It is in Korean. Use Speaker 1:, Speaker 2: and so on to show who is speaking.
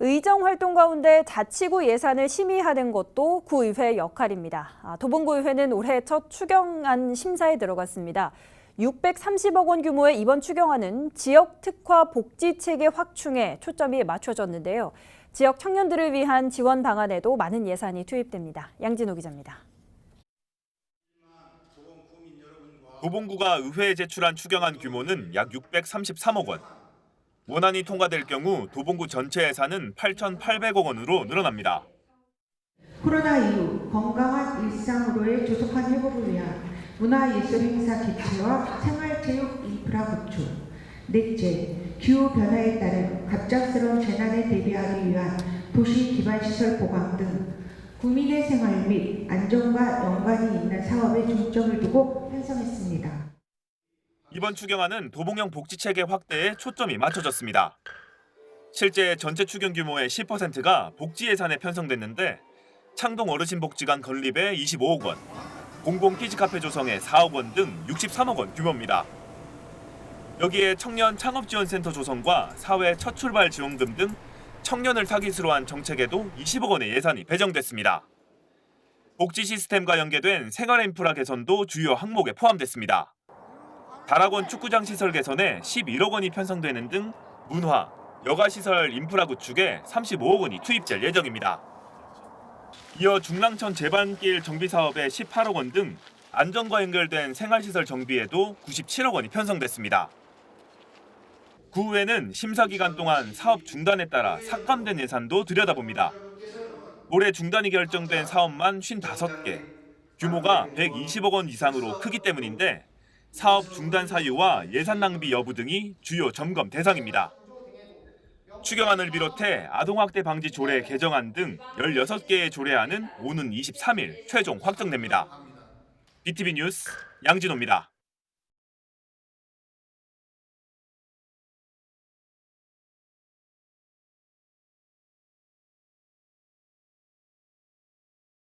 Speaker 1: 의정 활동 가운데 자치구 예산을 심의하는 것도 구의회 역할입니다. 아, 도봉구의회는 올해 첫 추경안 심사에 들어갔습니다. 630억 원 규모의 이번 추경안은 지역 특화 복지 체계 확충에 초점이 맞춰졌는데요. 지역 청년들을 위한 지원 방안에도 많은 예산이 투입됩니다. 양진호 기자입니다.
Speaker 2: 도봉구가 의회에 제출한 추경안 규모는 약 633억 원. 원안이 통과될 경우 도봉구 전체 예산은 8,800억 원으로 늘어납니다.
Speaker 3: 코로나 이후 건강한 일상으로의 조속한 회복을 위한 문화예술 행사 개최와 생활체육 인프라 구축 넷째, 기후 변화에 따른 갑작스러운 재난에 대비하기 위한 도시 기반 시설 보강 등 국민의 생활 및 안전과 연관이 있는 사업에 중점을 두고 편성했습니다.
Speaker 2: 이번 추경안은 도봉형 복지체계 확대에 초점이 맞춰졌습니다. 실제 전체 추경 규모의 10%가 복지 예산에 편성됐는데 창동 어르신 복지관 건립에 25억 원, 공공 키즈 카페 조성에 4억 원 등 63억 원 규모입니다. 여기에 청년 창업 지원 센터 조성과 사회 첫 출발 지원금 등 청년을 타깃으로 한 정책에도 20억 원의 예산이 배정됐습니다. 복지 시스템과 연계된 생활 인프라 개선도 주요 항목에 포함됐습니다. 다락원 축구장 시설 개선에 11억 원이 편성되는 등 문화, 여가 시설 인프라 구축에 35억 원이 투입될 예정입니다. 이어 중랑천 제반길 정비 사업에 18억 원 등 안전과 연결된 생활시설 정비에도 97억 원이 편성됐습니다. 구의회는 심사 기간 동안 사업 중단에 따라 삭감된 예산도 들여다봅니다. 올해 중단이 결정된 사업만 55개, 규모가 120억 원 이상으로 크기 때문인데 사업 중단 사유와 예산 낭비 여부 등이 주요 점검 대상입니다. 추경안을 비롯해 아동학대 방지 조례 개정안 등 16개의 조례안은 오는 23일 최종 확정됩니다. BTV 뉴스 양진호입니다.